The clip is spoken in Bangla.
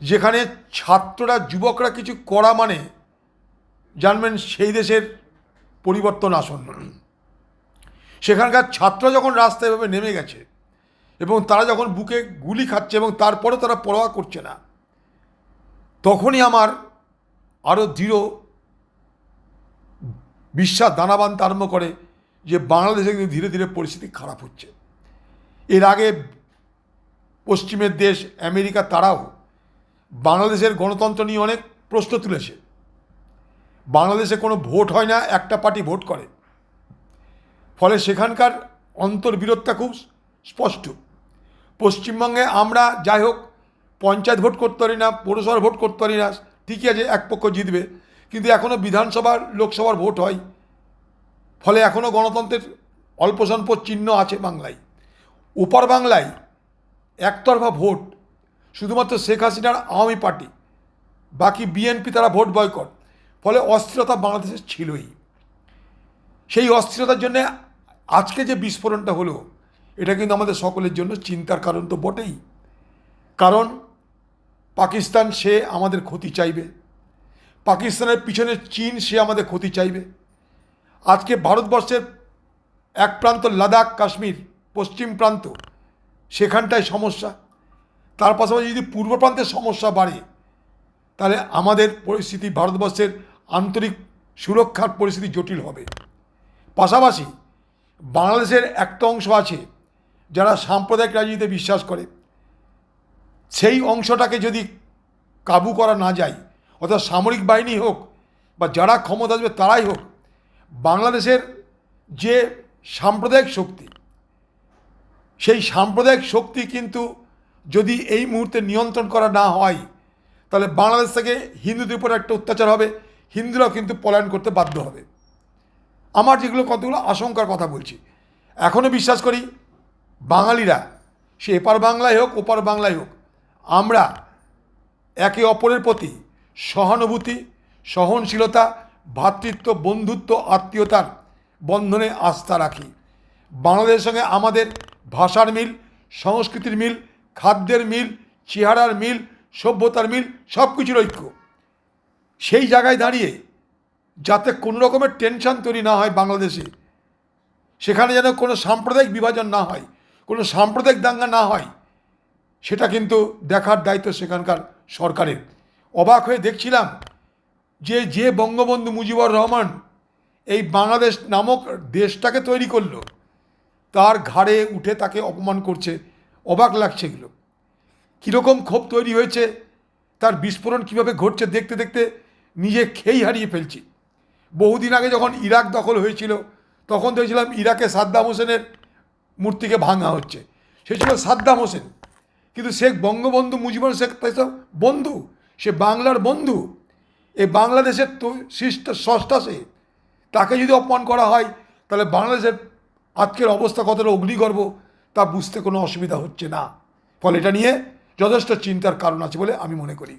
যেখানে ছাত্ররা, যুবকরা কিছু করা মানে জানবেন সেই দেশের পরিবর্তন আসন্ন। সেখানকার ছাত্র যখন রাস্তায় এভাবে নেমে গেছে এবং তারা যখন বুকে গুলি খাচ্ছে এবং তারপরে তারা পরোয়া করছে না, তখনই আমার আরও দৃঢ় বিশ্বাস দানা বানতে আরম্ভ করে যে বাংলাদেশে কিন্তু ধীরে ধীরে পরিস্থিতি খারাপ হচ্ছে। এর আগে পশ্চিমের দেশ, আমেরিকা, তারাও বাংলাদেশের গণতন্ত্র নিয়ে অনেক প্রশ্ন তুলেছে। বাংলাদেশে কোনো ভোট হয় না, একটা পার্টি ভোট করে। ফলে সেখানকার অন্তর্বিরোধটা খুব স্পষ্ট। পশ্চিমবঙ্গে আমরা যাই হোক, পঞ্চায়েত ভোট করতে পারি না, পৌরসভার ভোট করতে পারি না, ঠিকই আছে, এক পক্ষ জিতবে। কিন্তু এখনও বিধানসভার, লোকসভার ভোট হয়। ফলে এখনও গণতন্ত্রের অল্প চিহ্ন আছে বাংলায়। ওপার বাংলায় একতরফা ভোট শুধুমাত্র শেখ হাসিনার আওয়ামী পার্টি, বাকি বিএনপি তারা ভোট বয়কট, ফলে অস্থিরতা বাংলাদেশে ছিলই। সেই অস্থিরতার জন্য আজকে যে বিস্ফোরণটা হলো, এটা কিন্তু আমাদের সকলের জন্য চিন্তার কারণ তো বটেই। কারণ পাকিস্তান সে আমাদের ক্ষতি চাইবে, পাকিস্তানের পিছনে চীন সে আমাদের ক্ষতি চাইবে। আজকে ভারতবর্ষের এক প্রান্ত লাদাখ, কাশ্মীর, পশ্চিম প্রান্ত, সেখানটায় সমস্যা। তার পাশাপাশি যদি পূর্ব প্রান্তের সমস্যা বাড়ে, তাহলে আমাদের পরিস্থিতি ভারতবর্ষের আন্তরিক সুরক্ষার পরিস্থিতি জটিল হবে। পাশাপাশি বাংলাদেশের একটা অংশ আছে যারা সাম্প্রদায়িক রাজনীতিতে বিশ্বাস করে। সেই অংশটাকে যদি কাবু করা না যায়, অর্থাৎ সামরিক বাহিনী হোক বা যারা ক্ষমতা আসবে তারাই হোক, বাংলাদেশের যে সাম্প্রদায়িক শক্তি, সেই সাম্প্রদায়িক শক্তি কিন্তু যদি এই মুহূর্তে নিয়ন্ত্রণ করা না হয়, তাহলে বাংলাদেশ থেকে হিন্দুদের উপর একটা অত্যাচার হবে, হিন্দুরাও কিন্তু পলায়ন করতে বাধ্য হবে। আমার যেগুলো কতগুলো আশঙ্কার কথা বলছি এখনও বিশ্বাস করি বাঙালিরা, সে এপার বাংলায় হোক, ওপার বাংলায় হোক, আমরা একে অপরের প্রতি সহানুভূতি, সহনশীলতা ভ্রাতৃত্ব বন্ধুত্ব, আত্মীয়তার বন্ধনে আস্থা রাখি। বাংলাদেশের সঙ্গে আমাদের ভাষার মিল, সংস্কৃতির মিল খাদ্যের মিল, চেহারার মিল, সভ্যতার মিল সব কিছুর ঐক্য। সেই জায়গায় দাঁড়িয়ে যাতে কোনো রকমের টেনশন তৈরি না হয় বাংলাদেশে, সেখানে যেন কোনো সাম্প্রদায়িক বিভাজন না হয়, কোনো সাম্প্রদায়িক দাঙ্গা না হয়, সেটা কিন্তু দেখার দায়িত্ব সেখানকার সরকারের। অবাক হয়ে দেখছিলাম যে যে বঙ্গবন্ধু মুজিবুর রহমান এই বাংলাদেশ নামক দেশটাকে তৈরি করল, তার ঘাড়ে উঠে তাকে অপমান করছে অবাক লাগছে এগুলো। কীরকম ক্ষোভ তৈরি হয়েছে, তার বিস্ফোরণ কীভাবে ঘটছে দেখতে দেখতে নিজে খেই হারিয়ে ফেলছি। বহুদিন আগে যখন ইরাক দখল হয়েছিল, তখন দেখছিলাম ইরাকে সাদ্দাম হোসেনের মূর্তিকে ভাঙা হচ্ছে। সে ছিল সাদ্দাম হোসেন। কিন্তু শেখ বঙ্গবন্ধু মুজিবুর শেখ তাই সব বন্ধু, সে বাংলার বন্ধু। এই বাংলাদেশের তো সৃষ্ট স্রষ্টা সে। তাকে যদি অপমান করা হয়, তাহলে বাংলাদেশের আজকের অবস্থা কতটা অগ্নিগর্ভ তা বুঝতে কোনো অসুবিধা হচ্ছে না। ফলে এটা নিয়ে যথেষ্ট চিন্তার কারণ আছে বলে আমি মনে করি।